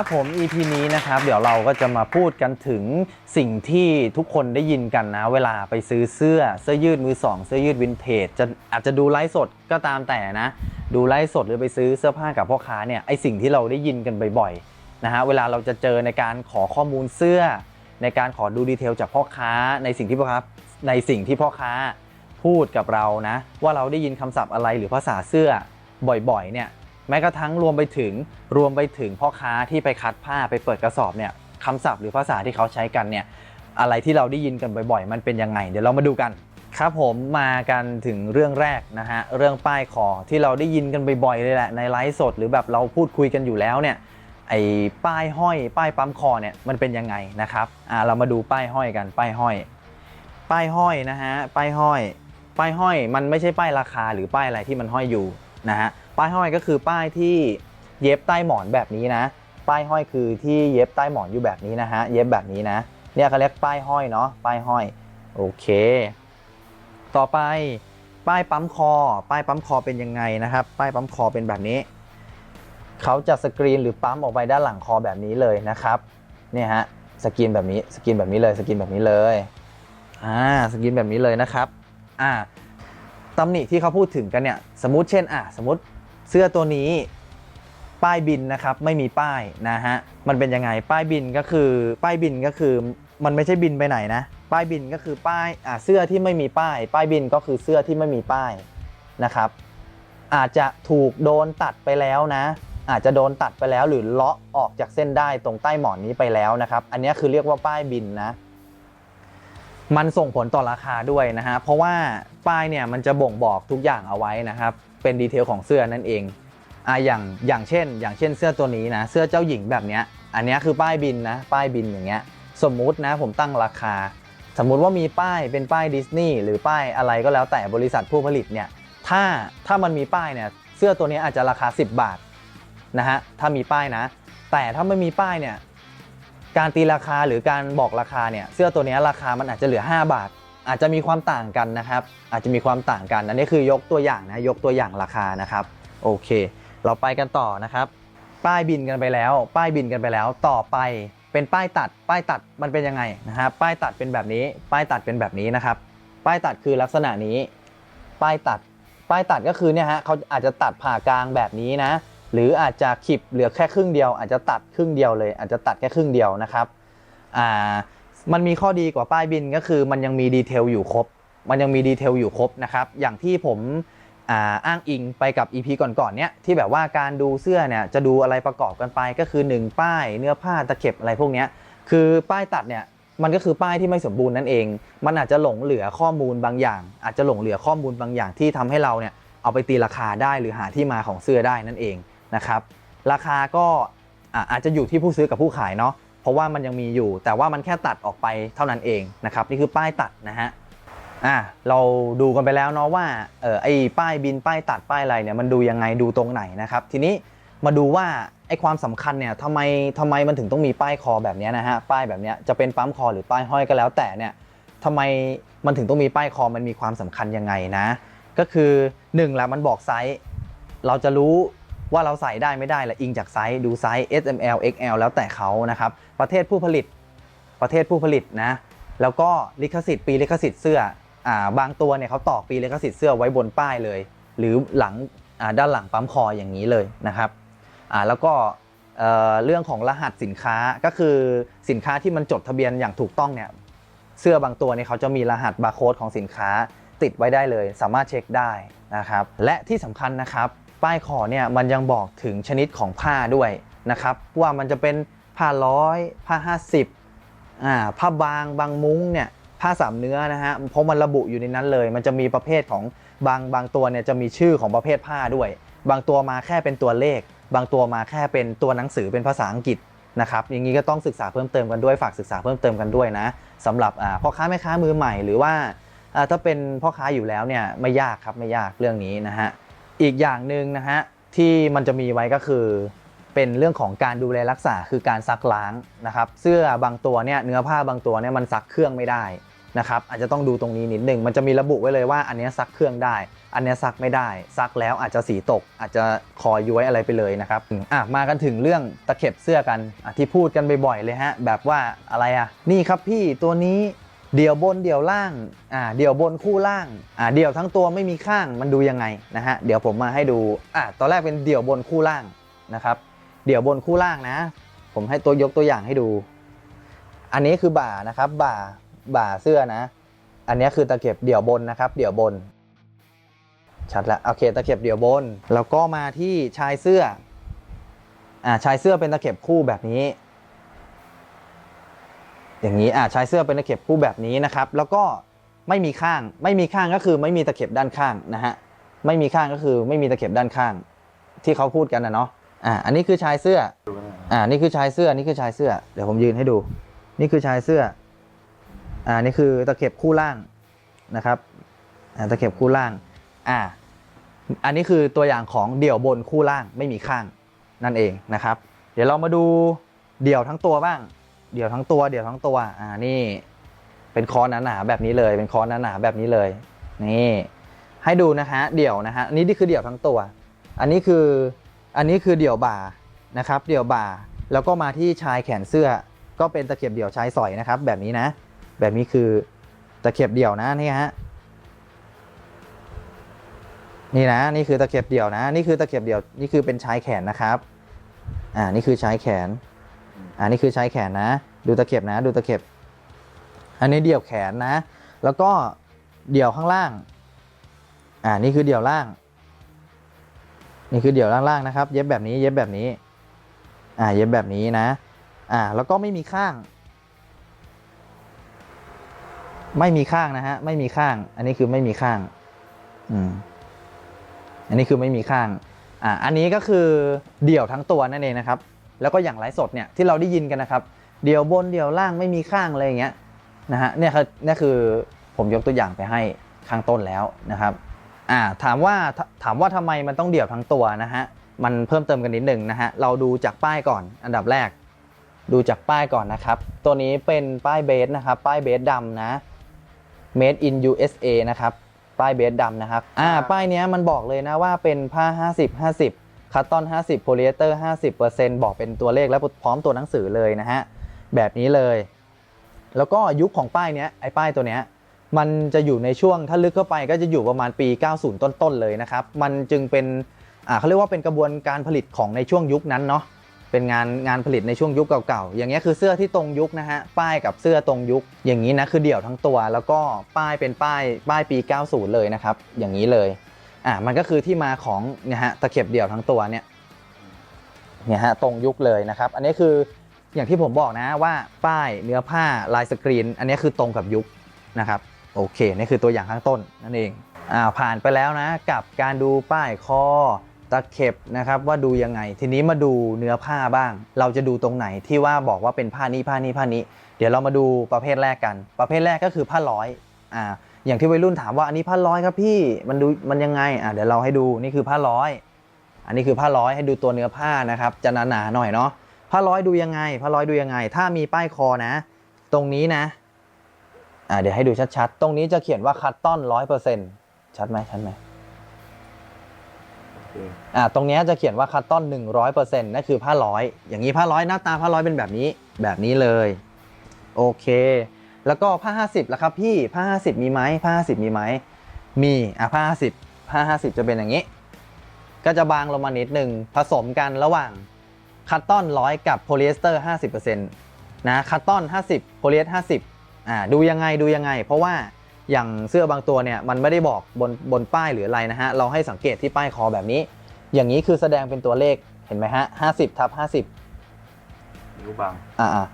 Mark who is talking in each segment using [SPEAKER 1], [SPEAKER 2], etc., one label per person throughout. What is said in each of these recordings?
[SPEAKER 1] ครับผม EP นี้นะครับเดี๋ยวเราก็จะมาพูดกันถึงสิ่งที่ทุกคนได้ยินกันนะ เวลาไปซื้อเสื้อเสื้อยืดมือสองเสื้อยืดวินเทจจะอาจจะดูไลฟ์สดก็ตามแต่นะ ดูไลฟ์สดหรือไปซื้อเสื้อผ้ากับพ่อค้าเนี่ยไอสิ่งที่เราได้ยินกันบ่อยๆนะฮะเวลาเราจะเจอในการขอข้อมูลเสื้อ ในการขอดูดีเทลจากพ่อค้าในสิ่งที่พ่อค้าในสิ่งที่พ่อค้าพูดกับเรานะ ว่าเราได้ยินคำศัพท์อะไรหรือภาษาเสื้อบ่อยๆเนี่ย แม้กระทั่งรวมไปถึงรวมไปถึงพ่อค้าที่ไปคัดผ้าไปเปิดกระสอบเนี่ยคำศัพท์หรือภาษาที่เขาใช้กันเนี่ยอะไรที่เราได้ยินกันบ่อยๆ มันเป็นยังไง เดี๋ยวเรามาดูกันครับผมมากันถึงเรื่องแรกนะฮะเรื่องป้ายคอที่เราได้ยินกันบ่อยๆเลยแหละในไลฟ์สด หรือแบบเราพูดคุยกันอยู่แล้วเนี่ยไอ้ป้ายห้อย ป้ายปั๊มคอเนี่ยมันเป็นยังไงนะครับอ่าเรามาดูป้ายห้อยกันป้ายห้อย ป้ายห้อยนะฮะป้ายห้อย ป้ายห้อยมันไม่ใช่ป้ายราคาหรือป้ายอะไรที่มันห้อยอยู่นะฮะ ป้ายห้อยก็คือป้ายที่เย็บใต้หมอนแบบนี้นะ ป้ายห้อยคือที่เย็บใต้หมอนอยู่แบบนี้นะฮะ เย็บแบบนี้นะ เนี่ยเขาเรียกป้ายห้อยเนาะ ป้ายห้อย โอเค ต่อไปป้ายปั๊มคอ ป้ายปั๊มคอเป็นยังไงนะครับ ป้ายปั๊มคอเป็นแบบนี้ เขาจะสกรีนหรือปั๊มออกไปด้านหลังคอแบบนี้เลยนะครับ เนี่ยฮะ สกรีนแบบนี้ สกรีนแบบนี้เลย สกรีนแบบนี้เลย อ่า สกรีนแบบนี้เลยนะครับ อ่าตำหนิที่เขาพูดถึงกันเนี่ย สมมติเช่น อะสมมติ เสื้อตัวนี้ป้ายบินนะครับไม่มีป้ายนะฮะมันเป็นยังไงป้ายบินก็คือป้ายบินก็คือมันไม่ใช่บินไปไหนนะป้ายบินก็คือป้ายอ่าเสื้อที่ไม่มีป้าย ป้ายบินก็คือเสื้อที่ไม่มีป้ายนะครับ อาจจะถูกโดนตัดไปแล้วนะ อาจจะโดนตัดไปแล้วหรือเลาะออกจากเส้นได้ตรงใต้หมอนนี้ไปแล้วนะครับ อันนี้คือเรียกว่าป้ายบินนะมันส่งผลต่อราคาด้วยนะฮะเพราะว่าป้ายเนี่ยมันจะบ่งบอกทุกอย่างเอาไว้นะครับ เป็นดีเทลของเสื้อนั่นเองอ่าอย่างอย่างเช่น อย่างเช่นเสื้อตัวนี้นะ เสื้อเจ้าหญิงแบบเนี้ย อันนี้คือป้ายบินนะ ป้ายบินอย่างเงี้ย สมมุตินะผมตั้งราคา สมมุติว่ามีป้ายเป็นป้ายดิสนีย์หรือป้ายอะไรก็แล้วแต่บริษัทผู้ผลิตเนี่ย ถ้าถ้ามันมีป้ายเนี่ย เสื้อตัวนี้อาจจะราคา 10 บาทนะฮะ ถ้ามีป้ายนะ แต่ถ้าไม่มีป้ายเนี่ย การตีราคาหรือการบอกราคาเนี่ย เสื้อตัวนี้ราคามันอาจจะเหลือ 5 บาท อาจจะมีความต่างกันนะครับ อาจจะมีความต่างกันอันนี้คือยกตัวอย่างนะยกตัวอย่างราคานะครับโอเค เราไปกันต่อนะครับ ป้ายบินกันไปแล้ว ป้ายบินกันไปแล้วต่อไปเป็นป้ายตัด ป้ายตัดมันเป็นยังไงนะฮะป้ายตัดเป็นแบบนี้ ป้ายตัดเป็นแบบนี้นะครับ ป้ายตัดคือลักษณะนี้ ป้ายตัด ป้ายตัดก็คือเนี่ยฮะเขาอาจจะตัดผ่ากลางแบบนี้นะ หรืออาจจะขีบเหลือแค่ครึ่งเดียว อาจจะตัดครึ่งเดียวเลย อาจจะตัดแค่ครึ่งเดียวนะครับอ่า มันมีข้อดีกว่าป้ายบินก็คือมันยังมีดีเทลอยู่ครบ มันยังมีดีเทลอยู่ครบนะครับ อย่างที่ผมอ่าอ้างอิงไปกับ EP ก่อนๆเนี้ยที่แบบว่าการดูเสื้อเนี่ยจะดูอะไรประกอบกันไปก็คือ 1 ป้ายเนื้อผ้าตะเข็บอะไรพวกเนี้ยคือป้ายตัดเนี่ยมันก็คือป้ายที่ไม่สมบูรณ์นั่นเอง มันอาจจะหลงเหลือข้อมูลบางอย่าง อาจจะหลงเหลือข้อมูลบางอย่างที่ทำให้เราเนี่ยเอาไปตีราคาได้หรือหาที่มาของเสื้อได้นั่นเองนะครับราคาก็อะอาจจะอยู่ที่ผู้ซื้อกับผู้ขายเนาะ ราะว่ามันยังมีอยู่ แต่ว่ามันแค่ตัดออกไปเท่านั้นเองนะครับนี่คือป้ายตัดนะฮะอะเราดูกันไปแล้วเนาะว่าเออไอ้ป้ายบินป้ายตัดป้ายอะไรเนี่ยมันดูยังไงดูตรงไหนนะครับ ทีนี้มาดูว่าไอ้ความสำคัญเนี่ยทำไมทำไมมันถึงต้องมีป้ายคอแบบนี้นะฮะป้ายแบบนี้จะเป็นปั๊มคอหรือป้ายห้อยก็แล้วแต่เนี่ยทำไมมันถึงต้องมีป้ายคอมันมีความสำคัญยังไงนะ ก็คือ1นึ่งละมันบอกไซส์เราจะรู้ ว่าเราใส่ได้ไม่ได้ละอิงจากไซส์ดูไซส์ S M L X L แล้วแต่เขานะครับ ประเทศผู้ผลิตประเทศผู้ผลิตนะ แล้วก็ลิขสิทธิ์ปีลิขสิทธิ์เสื้ออ่าบางตัวเนี่ยเขาตอกปีลิขสิทธิ์เสื้อไว้บนป้ายเลย หรือหลังอ่าด้านหลังปั๊มคออย่างนี้เลยนะครับอ่าแล้วก็เเรื่องของรหัสสินค้าก็คือสินค้าที่มันจดทะเบียนอย่างถูกต้องเนี่ยเสื้อบางตัวเนี่ยเขาจะมีรหัสบาร์โค้ดของสินค้าติดไว้ได้เลย สามารถเช็คได้นะครับ และที่สำคัญนะครับ ป้ายคอเนี่ยมันยังบอกถึงชนิดของผ้าด้วยนะครับ ว่ามันจะเป็นผ้าร้อยผ้า50อ่าผ้าบางบางมุ้งเนี่ยผ้าสามเนื้อนะฮะเพราะมันระบุอยู่ในนั้นเลย มันจะมีประเภทของบางบางตัวเนี่ยจะมีชื่อของประเภทผ้าด้วย บางตัวมาแค่เป็นตัวเลข บางตัวมาแค่เป็นตัวหนังสือเป็นภาษาอังกฤษนะครับอย่างนี้ก็ต้องศึกษาเพิ่มเติมกันด้วยฝากศึกษาเพิ่มเติมกันด้วยนะสำหรับพ่อค้าแม่ค้ามือใหม่หรือว่าถ้าเป็นพ่อค้าอยู่แล้วเนี่ยไม่ยากครับไม่ยากเรื่องนี้นะฮะ อีกอย่างหนึ่งนะฮะที่มันจะมีไว้ก็คือ เป็นเรื่องของการดูแลรักษาคือการซักล้างนะครับ เสื้อบางตัวเนี่ยเนื้อผ้าบางตัวเนี่ยมันซักเครื่องไม่ได้นะครับอาจจะต้องดูตรงนี้นิดหนึ่งมันจะมีระบุไว้เลยว่าอันนี้ซักเครื่องได้ อันนี้ซักไม่ได้ ซักแล้วอาจจะสีตก อาจจะคอย้วยอะไรไปเลยนะครับอะมากันถึงเรื่องตะเข็บเสื้อกันที่พูดกันบ่อยๆเลยฮะแบบว่าอะไรอะนี่ครับพี่ตัวนี้ เดี่ยวบนเดี่ยวล่างอ่าเดี่ยวบนคู่ล่างอ่าเดี่ยวทั้งตัวไม่มีข้างมันดูยังไงนะฮะเดี๋ยวผมมาให้ดูอะตอนแรกเป็นเดี่ยวบนคู่ล่างนะครับ เดี่ยวบนคู่ล่างนะ ผมให้ตัวยกตัวอย่างให้ดู อันนี้คือบ่านะครับบ่าบ่าเสื้อนะ อันนี้คือตะเข็บเดี่ยวบนนะครับ เดี่ยวบน ชัดแล้วโอเคตะเข็บเดี่ยวบน แล้วก็มาที่ชายเสื้ออ่าชายเสื้อเป็นตะเข็บคู่แบบนี้ อย่างนี้อ่าชายเสื้อเป็นตะเข็บคู่แบบนี้นะครับ แล้วก็ไม่มีข้าง ไม่มีข้างก็คือไม่มีตะเข็บด้านข้างนะฮะไม่มีข้างก็คือไม่มีตะเข็บด้านข้าง ที่เขาพูดกันนะเนาะอ่าอันนี้คือชายเสื้ออ่านี่คือชายเสื้อนี่คือชายเสื้อ เดี๋ยวผมยืนให้ดู นี่คือชายเสื้ออ่านี่คือตะเข็บคู่ล่างนะครับอ่าตะเข็บคู่ล่างอ่าอันนี้คือตัวอย่างของเดี่ยวบนคู่ล่างไม่มีข้างนั่นเองนะครับ เดี๋ยวเรามาดูเดี่ยวทั้งตัวบ้าง เดี่ยวทั้งตัวเดี่ยวทั้งตัว อ่านี่ เป็นคอหนาๆแบบนี้เลย เป็นคอหนาๆแบบนี้เลย นี่ ให้ดูนะฮะเดี่ยวนะฮะอันนี้นี่คือเดี่ยวทั้งตัว อันนี้คืออันนี้คือเดี่ยวบ่านะครับ เดี่ยวบ่าแล้วก็มาที่ชายแขนเสื้อ ก็เป็นตะเข็บเดี่ยวชายสอยนะครับ แบบนี้นะ แบบนี้คือตะเข็บเดี่ยวนะนี่ฮะนี่นะนี่คือตะเข็บเดี่ยวนะ นี่คือตะเข็บเดี่ยวนี่คือเป็นชายแขนนะครับ อ่านี่คือชายแขน อ่านี่คือใชายแขนนะ ดูตะเข็บนะ ดูตะเข็บ อันนี้เดี่ยวแขนนะ แล้วก็เดี่ยวข้างล่าง อ่านี่คือเดี่ยวล่าง นี่คือเดี่ยวล่างๆนะครับ เย็บแบบนี้ เย็บแบบนี้ อ่า เย็บแบบนี้นะ อ่า แล้วก็ไม่มีข้าง ไม่มีข้างนะฮะ ไม่มีข้าง อันนี้คือไม่มีข้าง อืม อันนี้คือไม่มีข้าง อ่า อันนี้ก็คือเดี่ยวทั้งตัวนั่นเองนะครับ แล้วก็อย่างไลฟ์สดเนี่ยที่เราได้ยินกันนะครับ เดี่ยวบนเดี่ยวล่างไม่มีข้างอะไรอย่างเงี้ยนะฮะเนี่ยคือนี่คือผมยกตัวอย่างไปให้ข้างต้นแล้วนะครับอ่าถามว่าถถามว่าทำไมมันต้องเดี่ยวทั้งตัวนะฮะมันเพิ่มเติมกันนิดหนึ่งนะฮะเราดูจากป้ายก่อนอันดับแรก ดูจากป้ายก่อนนะครับ ตัวนี้เป็นป้ายเบสนะครับ ป้ายเบสดำนะ made in USA นะครับป้ายเบสดำนะครับอ่าป้ายเนี้ยมันบอกเลยนะว่าเป็นผ้า 50 50 คัตตอน 50โพลีเอสเตอร์ 50%บอกเป็นตัวเลขและพร้อมตัวหนังสือเลยนะฮะ แบบนี้เลย แล้วก็ยุคของป้ายเนี้ยไอ้ป้ายตัวเนี้ยมันจะอยู่ในช่วงถ้าลึกเข้าไปก็จะอยู่ประมาณปี 90 ต้นๆเลยนะครับ มันจึงเป็นอ่าเขาเรียกว่าเป็นกระบวนการผลิตของในช่วงยุคนั้นเนาะเป็นงานงานผลิตในช่วงยุคเก่าๆ อย่างเงี้ยคือเสื้อที่ตรงยุคนะฮะ ป้ายกับเสื้อตรงยุค อย่างนี้นะคือเดี่ยวทั้งตัว แล้วก็ป้ายเป็นป้ายป้ายปี 90 เลยนะครับ อย่างนี้เลย อ่ามันก็คือที่มาของเนี่ยฮะตะเข็บเดี่ยวทั้งตัวเนี่ยเนี่ยฮะตรงยุคเลยนะครับ อันนี้คืออย่างที่ผมบอกนะว่าป้ายเนื้อผ้าลายสกรีน อันนี้คือตรงกับยุคนะครับโอเคนี่คือตัวอย่างข้างต้นนั่นเองอ่าผ่านไปแล้วนะกับการดูป้ายคอตะเข็บนะครับว่าดูยังไง ทีนี้มาดูเนื้อผ้าบ้าง เราจะดูตรงไหนที่ว่าบอกว่าเป็นผ้านี้ผ้านี้ผ้านี้ เดี๋ยวเรามาดูประเภทแรกกัน ประเภทแรกก็คือผ้าร้อยอ่า อย่างที่วัยรุ่นถามว่าอันนี้ผ้าร้อยครับพี่มันดูมันยังไงอ่าเดี๋ยวเราให้ดูนี่คือผ้าร้อย อันนี้คือผ้าร้อยให้ดูตัวเนื้อผ้านะครับจะหนาๆหน่อยเนาะผ้าร้อยดูยังไงผ้าร้อยดูยังไง ถ้ามีป้ายคอนะ ตรงนี้นะอ่าเดี๋ยวให้ดูชัดๆ ตรงนี้จะเขียนว่าคัตตอนร้อยเปอร์เซ็นต์ชัดไหมชัดไหมอ่าตรงเนี้ยจะเขียนว่าคัตตอนหนึ่งร้อยเปอร์เซ็นต์นั่นคือผ้าร้อย อย่างนี้ผ้าร้อยหน้าตาผ้าร้อยเป็นแบบนี้แบบนี้เลย โอเค แล้วก็ผ้าห้าสิบล่ะครับพี่ผ้าห้าสิบมีไหมผ้าห้าสิบมีไหมมีอะผ้าห้าสิบผ้าห้าสิบจะเป็นอย่างนี้ ก็จะบางลงมานิดหนึ่งผสมกันระหว่างคัตตอนร้อยกับโพลีเอสเตอร์ห้าสิบเปอร์เซ็นต์นะคัตตอนห้าสิบโพลีเอสห้าสิบอ่าดูยังไงดูยังไง เพราะว่าอย่างเสื้อบางตัวเนี่ยมันไม่ได้บอกบนบนป้ายหรืออะไรนะฮะเราให้สังเกตที่ป้ายคอแบบนี้ อย่างนี้คือแสดงเป็นตัวเลขเห็นไหมฮะห้าสิบทับห้าสิบ
[SPEAKER 2] นิ้วบาง
[SPEAKER 1] อ่าอ่า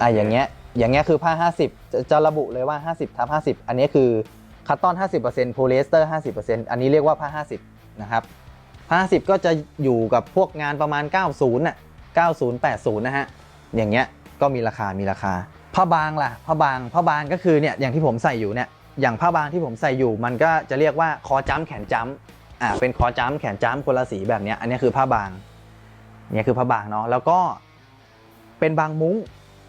[SPEAKER 1] อ่าอย่างเงี้ย อย่างเงี้ยคือผ้า 50 จะจะระบุเลยว่า 50ทับ50 อันนี้คือคัตตอน 50%โพลีเอสเตอร์ 50%อันนี้เรียกว่าผ้า 50 นะครับ ผ้า 50 ก็จะอยู่กับพวกงานประมาณ 90น่ะ90 80 นะฮะ อย่างเงี้ยก็มีราคา มีราคา ผ้าบางล่ะ ผ้าบาง ผ้าบางก็คือเนี่ย อย่างที่ผมใส่อยู่เนี่ย อย่างผ้าบางที่ผมใส่อยู่ มันก็จะเรียกว่าคอจ้ำแขนจ้ำอ่า เป็นคอจ้ำแขนจ้ำคนละสีแบบเนี้ย อันนี้คือผ้าบางเนี่ยคือผ้าบางเนาะ แล้วก็เป็นบางมุ้ง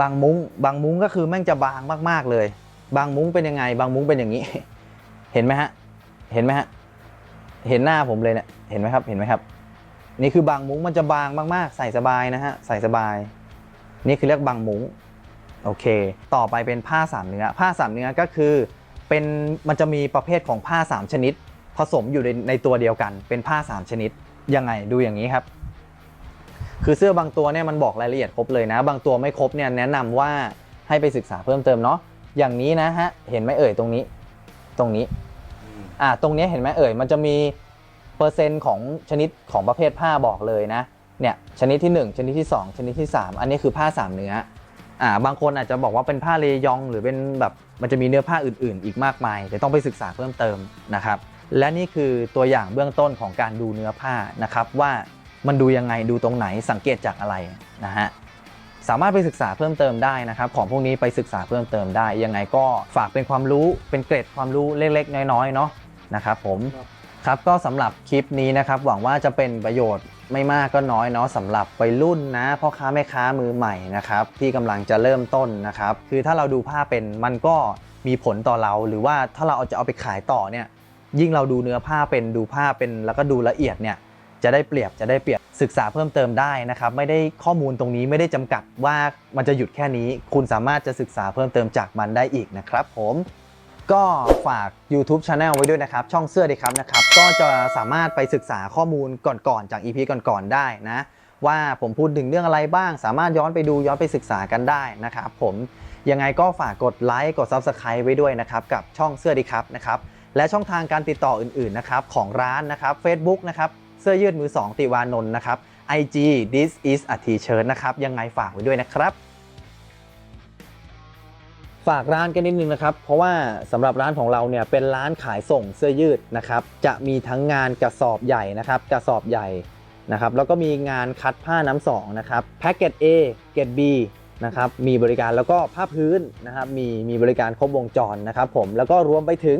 [SPEAKER 1] บางมุ้ง บางมุ้งก็คือแม่งจะบางมากๆเลย บางมุ้งเป็นยังไง บางมุ้งเป็นอย่างนี้ เห็นไหมฮะ เห็นไหมฮะ เห็นหน้าผมเลยเนี่ย เห็นไหมครับ เห็นไหมครับ นี่คือบางมุ้งมันจะบางมากๆ ใส่สบายนะฮะ ใส่สบาย นี่คือเรียกบางมุ้ง โอเค ต่อไปเป็นผ้าสามเนื้อ ผ้าสามเนื้อก็คือเป็นมันจะมีประเภทของผ้าสามชนิด ผสมอยู่ในในตัวเดียวกัน เป็นผ้าสามชนิด ยังไงดูอย่างนี้ครับ คือเสื้อบางตัวเนี่ยมันบอกรายละเอียดครบเลยนะ บางตัวไม่ครบเนี่ยแนะนำว่าให้ไปศึกษาเพิ่มเติมเนาะอย่างนี้นะฮะเห็นไหมเอ่ยตรงนี้ ตรงนี้อ่าตรงนี้เห็นไหมเอ่ยมันจะมีเปอร์เซ็นต์ของชนิดของประเภทผ้าบอกเลยนะเนี่ยชนิดที่ 1 ชนิดที่ 2 ชนิดที่ 3 อันนี้คือผ้าสามเนื้ออ่าบางคนอาจจะบอกว่าเป็นผ้าเลยอง หรือเป็นแบบมันจะมีเนื้อผ้าอื่น ๆ อีกมากมายเดี๋ยวต้องไปศึกษาเพิ่มเติมนะครับ และนี่คือตัวอย่างเบื้องต้นของการดูเนื้อผ้านะครับว่า มันดูยังไงดูตรงไหนสังเกตจากอะไรนะฮะสามารถไปศึกษาเพิ่มเติมได้นะครับ ของพวกนี้ไปศึกษาเพิ่มเติมได้ ยังไงก็ฝากเป็นความรู้เป็นเกร็ดความรู้เล็ก ๆ น้อยๆเนาะนะครับผม
[SPEAKER 2] ครับ
[SPEAKER 1] ครับก็สำหรับคลิปนี้นะครับ หวังว่าจะเป็นประโยชน์ไม่มากก็น้อยเนาะสำหรับวัยรุ่นนะพ่อค้าแม่ค้ามือใหม่นะครับที่กำลังจะเริ่มต้นนะครับ คือถ้าเราดูผ้าเป็นมันก็มีผลต่อเรา หรือว่าถ้าเราเอาจะเอาไปขายต่อเนี่ยยิ่งเราดูเนื้อผ้าเป็นดูผ้าเป็นแล้วก็ดูละเอียดเนี่ย จะได้เปรียบจะได้เปรียบศึกษาเพิ่มเติมได้นะครับ ไม่ได้ข้อมูลตรงนี้ไม่ได้จำกัดว่ามันจะหยุดแค่นี้ คุณสามารถจะศึกษาเพิ่มเติมจากมันได้อีกนะครับผมก็ฝาก YouTube Channel ไว้ด้วยนะครับ ช่องเสื้อดีครับนะครับ ก็จะสามารถไปศึกษาข้อมูลก่อนๆจาก EP ก่อนๆได้นะ ว่าผมพูดถึงเรื่องอะไรบ้าง สามารถย้อนไปดูย้อนไปศึกษากันได้นะครับผมยังไงก็ฝากกดไลค์กด Subscribe ไว้ด้วยนะครับ กับช่องเสื้อดีครับนะครับ และช่องทางการติดต่ออื่นๆนะครับของร้านนะครับ Facebook นะครับ เสื้อยืดมือ 2 ติวานนท์นะครับ IG this is a t-shirt นะครับ ยังไงฝากไว้ด้วยนะครับฝากร้านกันนิดนึงนะครับ เพราะว่าสำหรับร้านของเราเนี่ยเป็นร้านขายส่งเสื้อยืดนะครับ จะมีทั้งงานกระสอบใหญ่นะครับ กระสอบใหญ่นะครับ แล้วก็มีงานคัดผ้าน้ำสองนะครับแพ็กเกจ A เกจ B นะครับ มีบริการแล้วก็ผ้าพื้นนะครับ มีมีบริการครบวงจรนะครับ ผมแล้วก็รวมไปถึง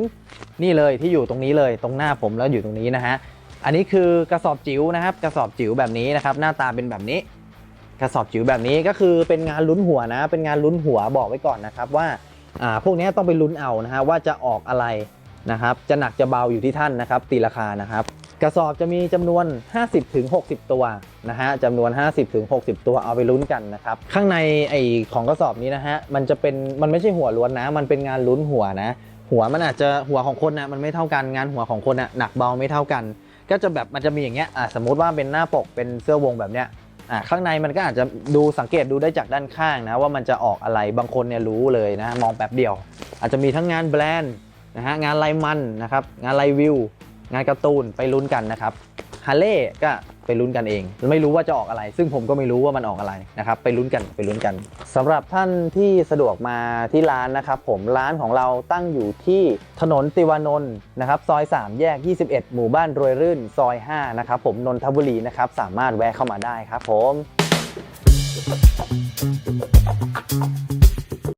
[SPEAKER 1] นี่เลยที่อยู่ตรงนี้เลยตรงหน้าผมแล้วอยู่ตรงนี้นะฮะ อันนี้คือกระสอบจิ๋วนะครับ กระสอบจิ๋วแบบนี้นะครับ หน้าตาเป็นแบบนี้ กระสอบจิ๋วแบบนี้ก็คือเป็นงานลุ้นหัวนะ เป็นงานลุ้นหัวบอกไว้ก่อนนะครับว่าอ่าพวกนี้ต้องไปลุ้นเอานะฮะว่าจะออกอะไรนะครับ จะหนักจะเบาอยู่ที่ท่านนะครับ ตีราคานะครับ กระสอบจะมีจำนวน 50ถึง60 ตัวนะฮะจำนวน 50ถึง60 ตัวเอาไปลุ้นกันนะครับ ข้างในไอของกระสอบนี้นะฮะมันจะเป็นมันไม่ใช่หัวล้วนนะ มันเป็นงานลุ้นหัวนะ หัวมันอาจจะหัวของคนนะมันไม่เท่ากันงานหัวของคนนะหนักเบาไม่เท่ากัน ก็จะแบบมันจะมีอย่างเงี้ยอะสมมุติว่าเป็นหน้าปกเป็นเสื้อวงแบบเนี้ยอะข้างในมันก็อาจจะดูสังเกตดูได้จากด้านข้างนะว่ามันจะออกอะไรบางคนเนี่ยรู้เลยนะมองแป๊บเดียว อาจจะมีทั้งงานแบรนด์นะฮะงานลายมันนะครับงานลายวิว งานการ์ตูนไปลุ้นกันนะครับ ฮาร์เลย์ก็ไปลุ้นกันเอง ไม่รู้ว่าจะออกอะไร ซึ่งผมก็ไม่รู้ว่ามันออกอะไรนะครับ ไปลุ้นกันไปลุ้นกันสำหรับท่านที่สะดวกมาที่ร้านนะครับผมร้านของเราตั้งอยู่ที่ถนนติวานนท์นะครับซอย 3 แยก 21 หมู่บ้านรวยรื่นซอย 5 นะครับผมนนทบุรีนะครับสามารถแวะเข้ามาได้ครับผม